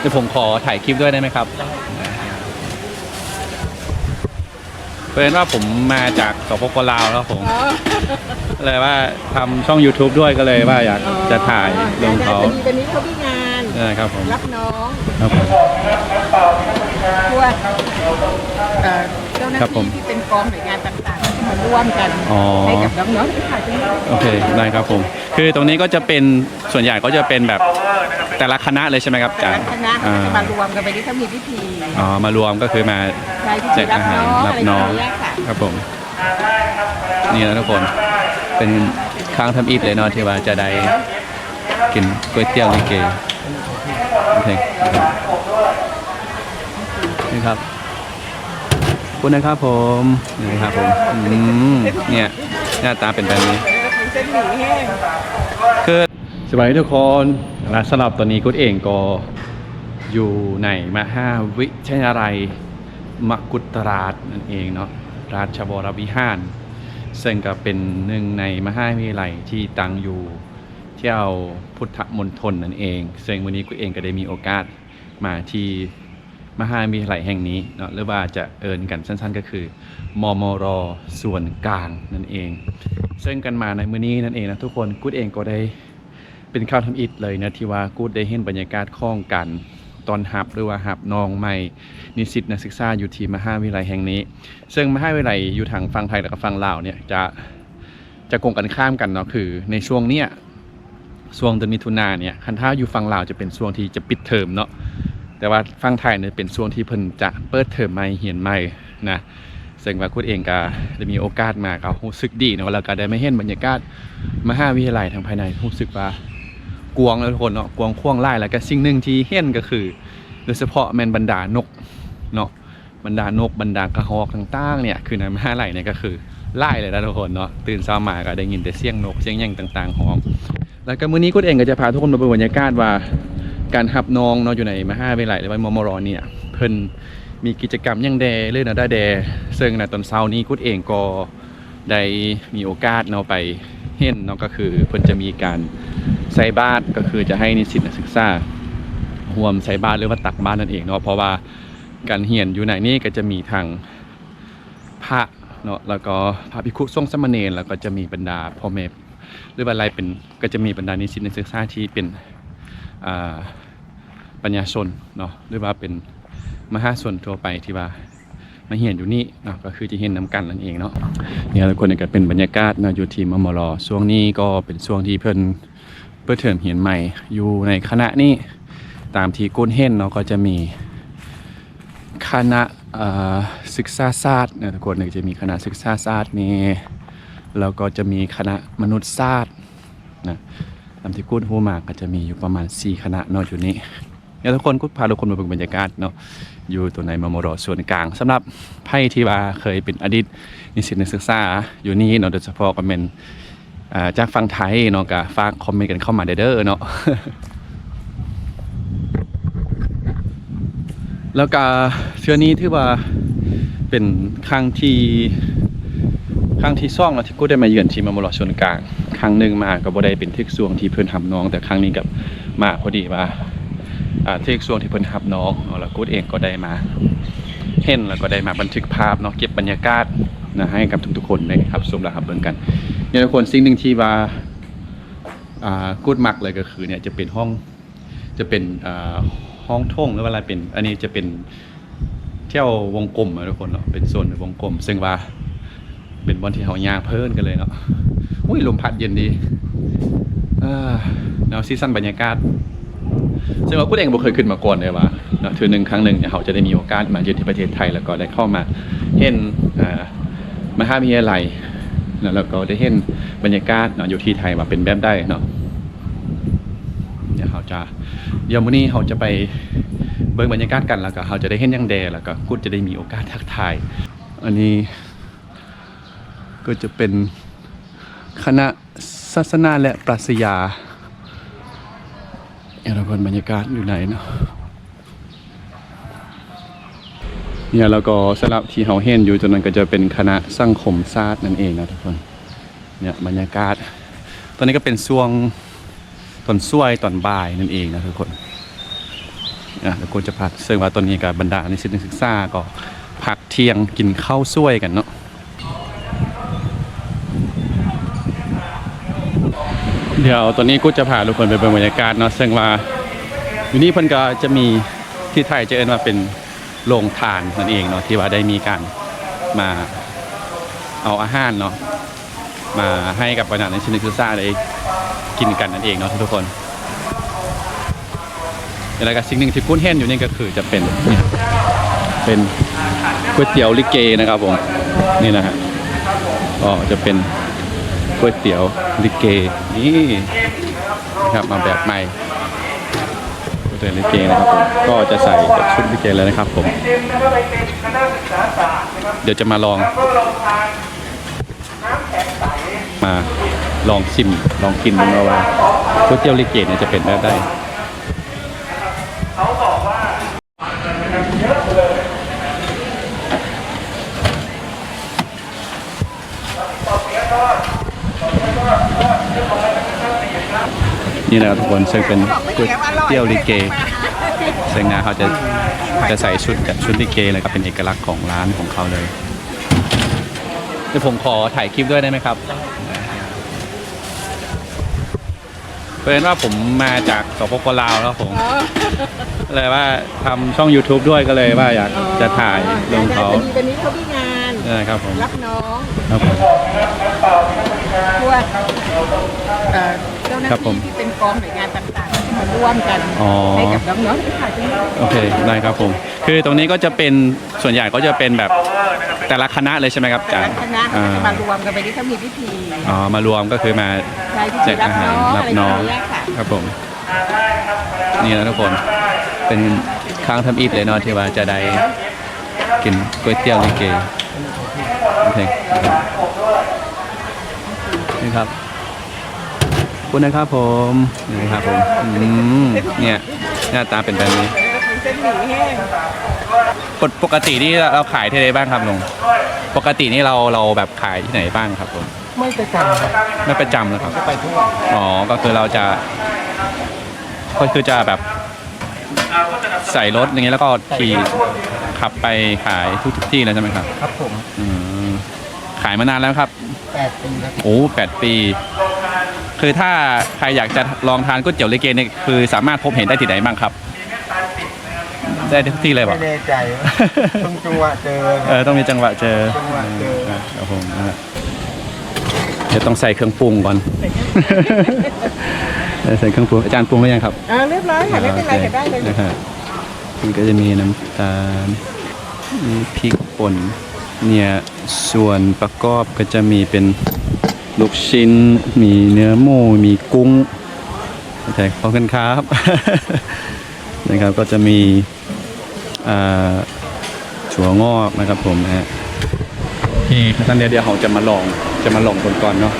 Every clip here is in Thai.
เดี๋ยวผมขอถ่ายคลิปด้วยได้ไหมครับเพื่อนว่าผมมาจากสปปลาวครับผมเลยว่าทำช่อง YouTube ด้วยก็เลยว่าอยากจะถ่ายลงเขาพอดีวันนี้เขามีงานเออครับผมรับน้องครับผมพวกเอ่อเจ้าหน้าครับผมที่ที่เป็นกองหน่วยงานต่างๆที่ มาร่วมกันอ๋อ ให้กับน้องๆที่ถ่ายเป็นโอเคได้ครับผม คือตรงนี้ก็จะเป็นส่วนใหญ่ก็จะเป็นแบบแต่ละคณะเลยใช่ไหมครับอาแต่จารละย์คณะอ่าจะมารวมกันไปที่เขามีพิธีอ๋อมารวมก็คือมา ใช้พิแจธีกรัอาบหารน้องรับอะไรน้องอย่างเงี้ยค่ะครับผม นี่นะทุกคนเป็นค้างทำอิฐเลยเนาะที่ว่าจะได้กินก๋วยเตี๋ยวลิเกโอเคนี่ครับขอบ คุณนะครับผมนี่ครับผมอืมเนี่ยหน้าตาเป็นแบบนี้คือสวัสดีทุกคนและสำหรับตอนนี้กุดเองก็อยู่ในมหาวิทยาลัยมกุฎราชนั่นเองเนาะราชบรวิหาร ซึ่งก็เป็นหนึ่งในมหาวิทยาลัยที่ตั้งอยู่ที่เอาพุทธมณฑลนั่นเอง ซึ่งวันนี้กุดเองก็ได้มีโอกาสมาที่ มหาวิทยาลัยแห่งนี้เนาะหรือว่าจะเอินกันสั้นๆ ก็คือ มมรส่วนกลางนั่นเอง ซึ่งกันมาในมื้อนี้นั่นเองนะทุกคนกูดเองก็ได้เป็นข้าวทำอิฐเลยนะที่ว่ากูดได้เห็นบรรยากาศข้องกันตอนหับหรือว่าหับนองใหม่นิสิตนักศึกษาอยู่ที่มหาวิทยาลัยแห่งนี้ ซึ่งมหาวิทยาลัยอยู่ทางฝั่งไทยและก็ฝั่งลาวเนี่ยจะจะกงกันข้ามกันเนาะคือ ในช่วงเนี้ยช่วงเดือนมิถุนาเนี่ยคันถ้าอยู่ฝั่งลาวจะเป็นช่วงที่จะปิดเทอมเนาะ แต่ว่าฝั่งไทยเนี่ยเป็นช่วงที่เพิ่นจะเปิดเทอมใหม่เหียนใหม่นะซึ่งว่าคุณเองก็ได้มีโอกาสมาก็รู้สึกดีเนาะแล้วก็ได้มาเห็นบรรยากาศมหาวิทยาลัยทางภายในรู้สึกว่ากวงแล้วทุกคนเนาะกวงข่วงไล่แล้วก็สิ่งหนึ่งที่เห็นก็คือ โดยเฉพาะแมนบรรดานกเนาะบรรดานกบรรดากระหอกต่างๆเนี่ยคือในมหาลัยเนี่ยก็คือไล่เลยนะทุกคนเนาะตื่นเช้ามาก็ได้ยินแต่เสียงนกเสียงยังต่างๆหอมแล้วก็มื้อนี้คุณเองก็จะพาทุกคนมาดูบรรยากาศว่า การหับน้องเนาะอยู่ในมหาวิทยาลัยหรือว่ามมรเนี่ยเพิ่นมีกิจกรรมยังแดเลื่อนได้แดซึ่งในตอนเช้านี้กุดเองก็ได้มีโอกาสเนาะไปเห็นเนาะก็คือเพิ่นจะมีการใส่บาตรก็คือจะให้นิสิตนักศึกษาร่วมใส่บาตรหรือว่าตักบาตรนั่นเองเนาะเพราะว่าการเหียนอยู่ในนี้ก็จะมีทางพระเนาะแล้วก็พระภิกษุทรงสมเณรแล้วก็จะมีบรรดาพ่อแม่หรือว่าอะไรเป็นก็จะมีบรรดานิสิตนักศึกษาที่เป็นอ่า ปัญญาชนเนาะหรือว่าเป็นมหาส่วนทั่วไปที่ว่ามาเห็นอยู่นี่เนาะก็คือจะเห็นน้ำกันนั่นเองเนาะเนี่ยทุกคนก็เป็นบรรยากาศเนาะอยู่ที่มมรช่วงนี้ก็เป็นช่วงที่เพิ่นเปิดเทอมเหียนใหม่อยู่ในคณะนี้ตามที่ก้นเห็นเนาะก็จะมีคณะศึกษาศาสตร์นะทุกคนจะมีคณะศึกษาศาสตร์นี่แล้วก็จะมีคณะมนุษยศาสตร์นะตามที่กุ้นหูมาก็จะมีอยู่ประมาณ 4 คณะเนาะอยู่นี้ เดี๋ยทุกคนก็พาทุกคนมาเบิ่งบรรยากาศเนาะอยู่ตัวในมมรส่วนกลางสำหรับไพ่ที่ว่าเคยเป็นอดีตนิสิตนักศึกษาอยู่นี่เนาะโดยเฉพาะก็เป็นอ่าจากฝั่งไทยเนาะก็ฝากคอมเมนต์กันเข้ามาเด้อเนาะแล้วก็เชื่อนี้ที่ว่าเป็นครั้งที่ครั้งที่ซ่องแล้วที่กูได้มาเยือนที่มมรส่วนกลาง ครั้งหนึ่งมาก็บ่ได้เป็นทึกสวงที่เพื่อนทำน้อง แต่ครั้งนี้กับมาพอดีว่า ทคช่วงที่เพิ่นทับน้องเนาะแล้วกูดเองก็ได้มา เห็นแล้วก็ได้มาบันทึกภาพเนาะเก็บบรรยากาศนะให้กับทุกๆคนได้ครับชมรับเบิ่งกันเนี่ยทุกคนสิ่งหนึ่งที่ว่ากูดมักเลยก็คือเนี่ยจะเป็นห้องจะเป็นห้องท่งหรือว่าอะไรเป็น อันนี้จะเป็นเที่ยววงกลมอะทุกคนเนาะเป็นโซนวงกลม ซึ่งว่าเป็นบอนที่เฮาย่างเพิ่นกันเลยเนาะอุ้ยลมพัดเย็นดีอ่าแนวซีซั่นบรรยากาศ ซึ่งว่าผู้เองบ่เคยขึ้นมาก่อนเลยว่าเนาะถือหนึ่งครั้งหนึ่งเนี่ยเขาจะได้มีโอกาสมาเยือนที่ประเทศไทยแล้วก็ได้เข้ามาเห็นมหาวิทยาลัยแล้วก็ได้เห็นบรรยากาศเนาะอยู่ที่ไทยว่าเป็นแบบได้เนาะเดี๋ยวเขาจะเดี๋ยวมื้อนี้เขาจะไปเบิ่งบรรยากาศกันแล้วก็เขาจะได้เห็นยังแดแล้วก็กูจะได้มีโอกาสทักทาย อันนี้ก็จะเป็นคณะศาสนาและปรัชญา เดี๋ยวเราคนบรรยากาศอยู่ไหนเนาะเนี่ยแล้วก็สลับที่เฮาเห็นอยู่ตรงนั้นก็จะเป็นคณะสังคมศาสตร์นั่นเองนะทุกคนเนี่ยบรรยากาศ ตอนนี้ก็เป็นช่วงตอนช่วยตอนบ่ายนั่นเองนะทุกคนอะแล้วกูจะพักซึ่งว่าตอนนี้กับบรรดานิสิตนักศึกษาก็พักเที่ยงกินข้าวซวยกันเนาะ เดี๋ยวตอนนี้กูจะพาทุกคนไปเป็นบรรยากาศเนาะซึ่งว่าอยู่นี่เพิ่นก็จะมีที่ไทยจะเอิ้นว่าเป็นโรงทานนั่นเองเนาะที่ว่าได้มีการมาเอาอาหารเนาะมาให้กับบรรดานิสิตนักศึกษาได้กินกันนั่นเองเนาะทุกคนแล้วก็สิ่งหนึ่งที่กุ้นเห็นอยู่นี่ก็คือจะเป็นเนี่ยเป็นก๋วยเตี๋ยวลิเกนะครับผมนี่นะฮะก็จะเป็นก๋วยเตี๋ยว ลิเกนี่นะครับมาแบบใหม่ก๋วยเตี๋ยวลิเกนะครับผมก็จะใส่ชุดลิเกแล้วนะครับผม เดี๋ยวจะมาลอง มาลองชิมลองกินดูนะว่าก๋วยเตี๋ยวลิเกเนี่ยจะเป็นแบบใด นี่นะครับทุกคนซึ่งเป็นก๋วยเตี๋ยวลิเกซึ่งนะเขาจะจะใส่ชุดกับชุดลิเกเลยครับเป็นเอกลักษณ์ของร้านของเขาเลยเดี๋ยวผมขอถ่ายคลิปด้วยได้ไหมครับเป็นว่าผมมาจากสปปลาวครับผมเลยว่าทำช่อง YouTube ด้วยก็เลยว่าอยากจะถ่ายลงเขาพอดีวันนี้เขามีงานเออครับผมรับน้องครับผมพวเอ่อ หน้าครับผมที่ที่เป็นกองหน่วยงานต่างๆที่มาร่วมกันอ๋อ ให้กับน้องๆที่ถ่ายจังเลยโอเคได้ครับผม คือตรงนี้ก็จะเป็นส่วนใหญ่ก็จะเป็นแบบแต่ละคณะเลยใช่ไหมครับอาแต่จารละย์คณะเขาอ่าจะมารวมกันไปที่เขามีพิธีอ๋อมารวมก็คือมา ใช้พิแจธีกรับอาหารน้องรับอะไรน้องอย่างเงี้ยค่ะครับผม นี่นะทุกคนเป็นค้างทำอิฐเลยเนาะที่ว่าจะได้กินก๋วยเตี๋ยวลิเกโอเคนี่ครับขอบ คุณนะครับผมนี่ครับผมอืมเนี่ยหน้าตาเป็นแบบนี้เส้นหมี่แห้งปกปกตินี่เราขายที่ไหนบ้างครับลุงปกตินี่เราเราแบบขายที่ไหนบ้างครับผมไม่ประจำครับไม่ประจำนะครับไปทั่วอ๋อก็คือเราจะก็คือจะแบบใส่รถอย่างเงี้ยแล้วก็ขี่ขับไปขายทุกที่เลยใช่ไหมครับ ครับผมอืมขายมานานแล้วครับแปดปีครับโอ้แปดปี คือถ้าใครอยากจะลองทานก๋วยเตี๋ยวลิเกเนี่ยคือสามารถพบเห็นได้ที่ไหนบ้างครับ ได้ทุกที่เลยไม่ป่ะแน่ใจต้องจังหวะเจอเออต้องมีจังหวะเจอจังหวะเจออ่าครับผมนะฮะเดี๋ยวต้องใส่เครื่องปรุงก่อน ใส่เครื่องปรุงอาจารย์ปรุงหรือยังครับอ่าเรียบร้อยค่ะไม่เป็นไรค่ะได้เลยนะฮะมันก็จะมีน้ำตาลมีพริกป่นเนี่ยส่วนประกอบก็จะมีเป็น ลูกชิ้น มีเนื้อหมู มีกุ้งโอเคขอบคุณครับ นะครับก็จะมีอ่าถั่วงอกนะครับผมนะฮะที่ท่านเดียวเดียวเราจะมาลองจะมาลองกันก่อนเนาะ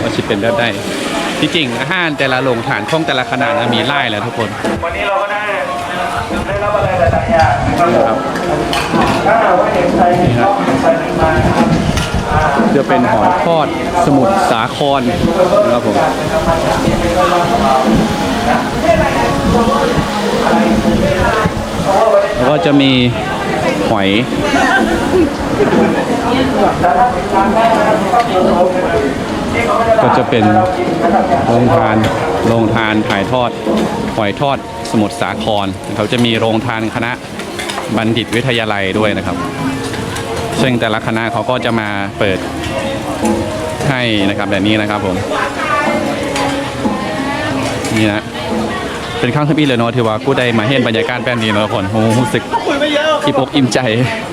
ว่าชิเป็นแบบได้ที่จริงอาหารแต่ละโรงฐานของแต่ละขนาดนะมีไล่แหละทุกคน วันนี้เราก็ได้ได้รับอะไรหลายๆอย่างนะครับครับถ้าหากว่าเห็นใครมีข้อสงสัยมานะครับ จะเป็นหอยทอดสมุทรสาครนะครับผมแล้วก็จะมีหอย ก็จะเป็นโรงทานโรงทานถ่ายทอด หอยทอดสมุทรสาครเขาจะมีโรงทานคณะบัณฑิตวิทยาลัยด้วยนะครับ ซึ่งแต่ละคณะเขาก็จะมาเปิดให้นะครับแบบนี้นะครับผมนี่นะเป็นครั้งที่ปีเลยเนาะที่ว่ากูได้มาเห็นบรรยากาศแบบนี้เนาะทุกคนโอ้โหรู้สึกอิ่มอกอิ่มใจ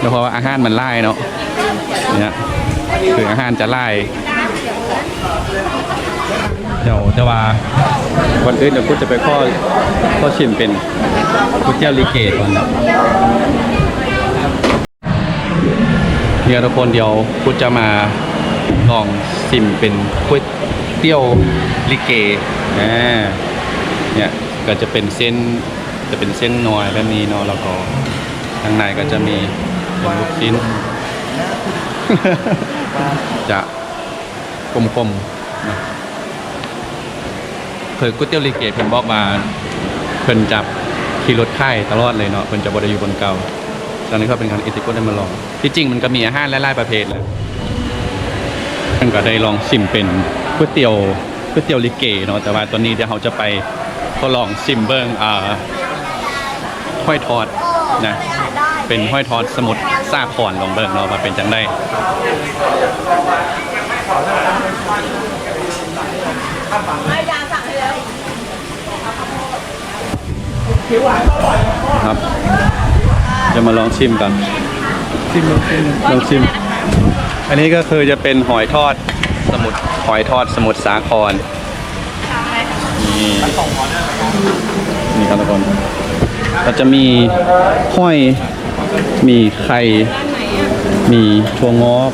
แล้วเพราะว่าอาหารมันไล่เนาะเนี่ยคืออาหารจะไล่เดี๋ยวจะว่าวันอื่นเดี๋ยวกูจะไปข้อข้อชิมเป็นก๋วยเตี๋ยวลิเกก่อน เนี่ยทุกคนเดี๋ยวกูจะมาลองซิมเป็นก๋วยเตี๋ยวลิเกอ่เนี่ยก็จะเป็นเส้นจะเป็นเส้นนอยแบบนี้เนาะแล้วก็ข้างในก็จะมีเป็นลูกชิ้น จะกลมๆนะเคยก๋วยเตี๋ยวลิเกเพิ่นบอกมาเพิ่นจับขี่รถค่ตลอดเลยเนาะเพิ่นจะบ่ได้อยู่บนเก่า ตอนนี้ก็เป็นครั้งเอติโกได้มาลอง ที่จริงมันก็มีอาหารหลายๆประเภทแหละเพิ่นก็ได้ลองชิมเป็นก๋วยเตี๋ยวก๋วยเตี๋ยวลิเกเนาะแต่ว่าตอนนี้เดี๋ยวเราจะไปทดลองชิมเบิ่งอ่าห้อยทอดนะเป็นห้อยทอดสมุทรสาครลองเบิ่งเนาะว่าเป็นจังได้ครับ จะมาลองชิมกันชิมลองชิมลองชิม อันนี้ก็คือจะเป็นหอยทอดสมุทรหอยทอดสมุทรสาครนี่นี่ครับทุกคนก็จะมีห้อย มีไข่ มีถั่วงอก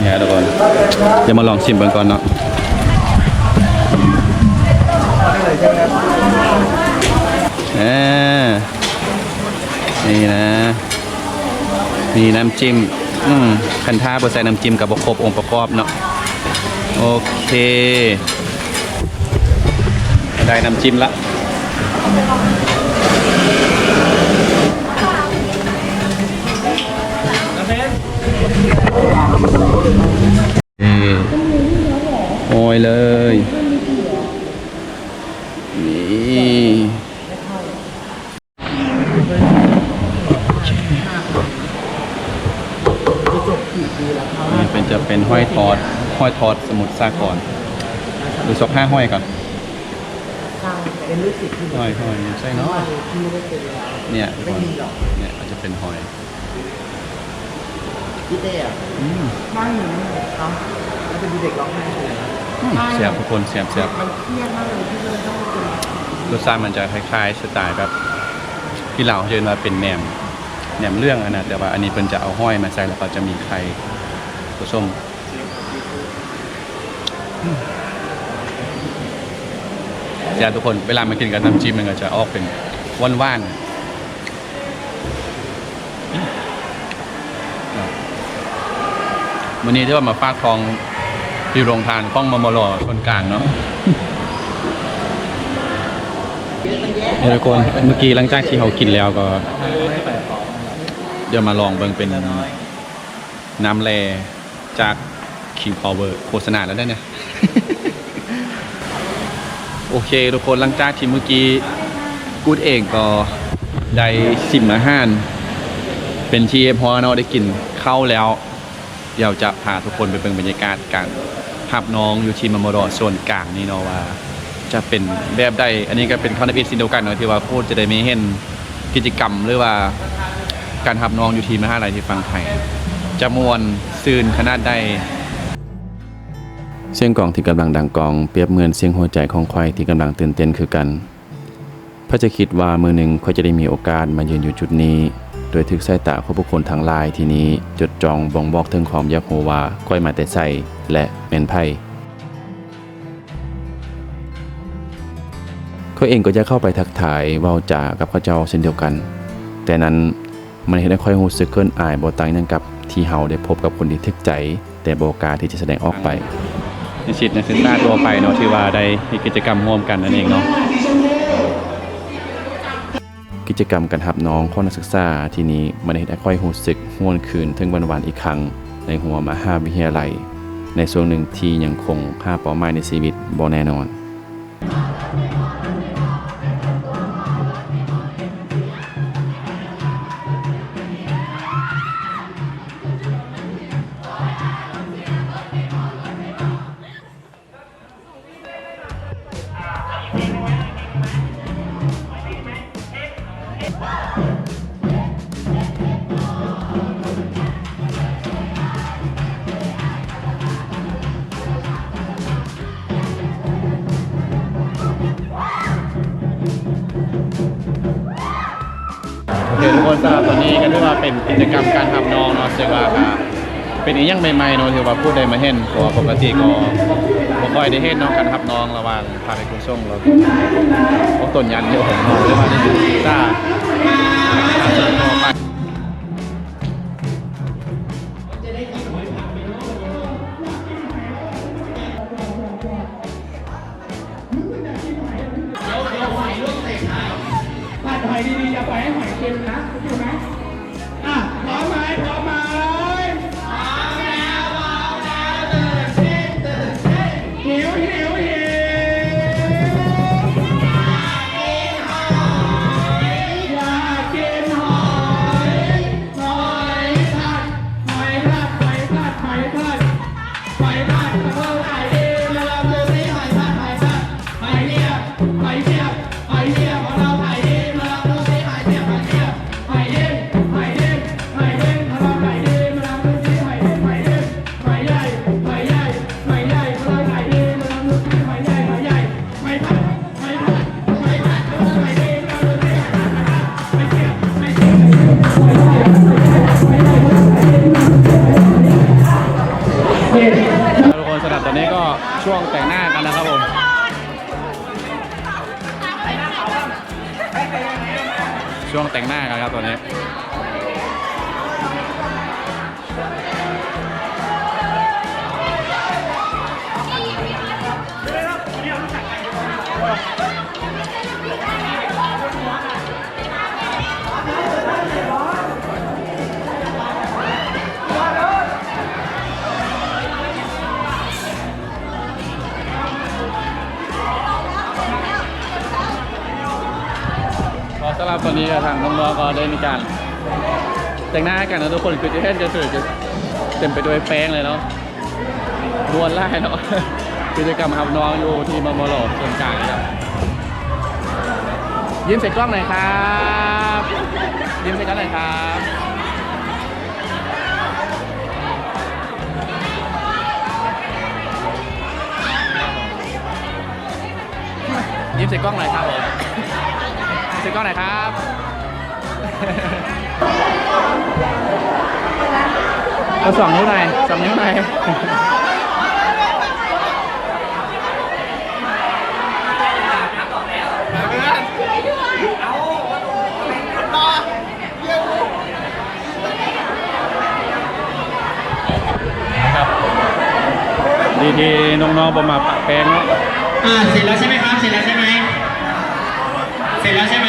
เนี่ยทุกคนเดี๋ยวมาลองชิมกันก่อนเนาะอ่า นี่นะ มีน้ำจิ้มอืมคันท่าบใส่น้ำจิ้มกับบครบองค์ประกอบเนาะโอเค ได้น้ำจิ้มละ เออโอ้ยเลย นี่ นี่เป็นจะเป็นห้อยทอด ห้ อยทอดสมุทรสาครดูซอกห้าห้อยก่อนเป็นลูกศิษย์ที่ห้อยห้อยใช่เนาะที่ไม่ได้เจอแล้วเนี่ยทุกคนเนี่ยอาจจะเป็นห้อยพี่เต้อะอืมนั่งอยู่นี่ครับแล้วจะดูเด็กร้องไห้เลยเสียบทุกคนเสียบเสียบมันเครียดมากเลยที่เลยต้องมาเจอรสชาติมันจะคล้ายๆสไตล์แบบที่เราเรียนว่าเป็นแหนมแหนมเรื่องอะนะแต่ว่าอันนี้เป็นจะเอาห้อยมาใส่แล้วก็จะมีไข่ผสม อืมเดี๋ยวทุกคนเวลามากินกับน้ำจิ้มมันก็จะออกเป็นว่านๆวันนี้ที่ว่ามาฟากทองที่โรงทานข้องมมลอคนกลางเนาะเฮ้ยทุกคนเมื่อกี้หลังจากที่เขากินแล้วก็ เดี๋ยวมาลองเบิ่งเป็นน้ำแลจาก King Power โฆษณาแล้วได้เนี่ย โอเค ทุกคนหลังจากที่เมื่อกี้กูดเองก็ได้สิมอาหาร เป็นที่พอเนาะได้กินเข้าแล้ว เดี๋ยวจะพาทุกคนไปเบิ่งบรรยากาศการหับน้องอยู่ที่มมรส่วนกลางนี่เนาะว่า จะเป็นแบบใดอันนี้ก็เป็นคอนเทนต์สิ่งเดียวกันเนาะที่ว่าโคตรจะได้ไม่เห็นกิจกรรมหรือว่าการหับน้องอยู่ที่มหาลัยที่ฟังไทยจะมวนซืนขนาดใด เสียงกลองที่กำลังดังกองเปรียบเหมือนเสียงหัวใจของควายที่กำลังตื่นเต้นคือกันพระจะคิดว่ามือหนึ่งควายจะได้มีโอกาสมายืนอยู่จุดนี้ โดยทึกสายตาของผู้คนทางลายทีนี้จดจองบ่งบอกถึงความยากโหว่าควายมาแต่ใส่และแมนไพ่เขาเองก็จะเข้าไปทักทายเว้าจากับเขาเจ้าเช่นเดียวกัน แต่นั้นมันเห็นให้ค่อยรู้สึกเกินอายบ่ต่างหยังกับที่เฮาได้พบกับคนที่ทึกใจ แต่โบกาที่จะแสดงออกไป นิสิตนักศึกษาตัวไปเนาะที่ว่าได้มีกิจกรรมร่วมกันนั่นเองเนาะกิจกรรมการหับน้องขอนักศึกษาที่นี้มันได้เฮ็ดให้ค่อยหูสึกหวนคืนถึงวันวานอีกครั้ง ในหัวมหาวิทยาลัย ในช่วงหนึ่งที่ยังคงหาเป้าหมายในชีวิตบ่แน่นอน เป็นกิจกรรมการทำน้องเนาะซึ่งว่าเป็นอีกอย่างใหม่ๆเนาะที่ว่าพูดได้มาเห็นเพราะว่าปกติก็บ่ค่อยได้เห็นเนาะการทับน้องระหว่างพาไปคุณส่งแล้วพวกต้นยันเดียวของน้องหรือว่าในศึกษาอาสนไป ตอนนี้ทางน้องๆก็ได้มีการแต่งหน้าให้กันนะทุกคนคือจะเห็นจะสวยจะเต็มไปด้วยแป้งเลยเนาะนวลไล่เนาะกิจกรรมครับน้องอยู่ที่มอมอหลส่วนกลางนะครับยิ้มใส่กล้องหน่อยครับยิ้มใส่กล้องหน่อยครับยิ้มใส่กล้องหน่อยครับผม ใส่กล้องหน่อยครับ เอาสองนิ้วหน่อยสองนิ้วหน่อยครับดีที่น้องๆประมาปะแป้งเนาะอ่าเสร็จแล้วใช่ไหมครับ เสร็จแล้วใช่ไหม เสร็จแล้วใช่ไหม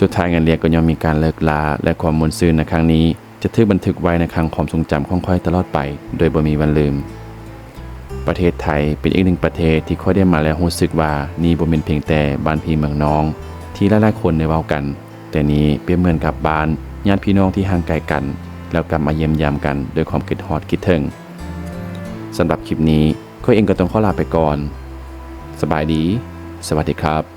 สุดท้ายงานเลี้ยงก็ยังมีการเลิกลาและความมวลซื่นในครั้งนี้ จะทึกบันทึกไว้ในครั้งความทรงจำของค่อยตลอดไป โดยบ่มีวันลืม ประเทศไทยเป็นอีกหนึ่งประเทศที่ค่อยได้มาแล้วรู้สึกว่านี่บ่เป็นเพียงแต่บ้านพี่เมืองน้อง ที่หลายๆคนได้เว้ากัน แต่นี้เปรียบเหมือนกับบ้านญาติพี่น้องที่ห่างไกลกัน แล้วกลับมาเยี่ยมยามกันด้วยความคิดฮอดคิดถึงสำหรับคลิปนี้ค่อยเองก็ต้องขอลาไปก่อน สบายดี สวัสดีครับ